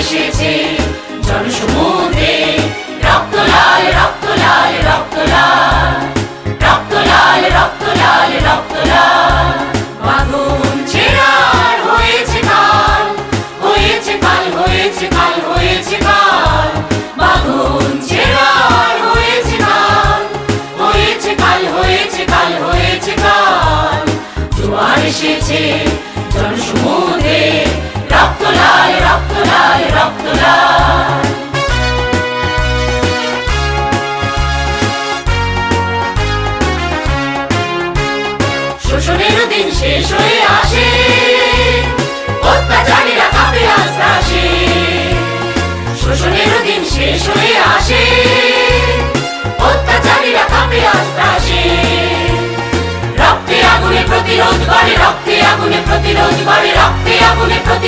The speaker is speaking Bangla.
এসেছে, জনসমুদ্রে রক্ত লাল রক্ত লাল রক্ত লাল রক্ত লাল রক্ত লাল রক্ত লাল। বাঁধন ছেড়ার হয়েছে কাল হয়েছে কাল হয়েছে কাল হয়েছে কাল। বাঁধন ছেড়ার হয়েছে কাল হয়েছে কাল হয়েছে কাল হয়েছে কাল। জোয়ার এসেছে, জনসমুদ্রে লাল রক্ত লাল রক্ত লাল শোষণের দিন শেষ হয়ে আসে। অত্যাচারীরা কাপে আস্তে আসে শোষণের প্রতিরোধ করে, রক্তে আগুনে প্রতিরোধ করে, রক্তে আগুনে রক্তে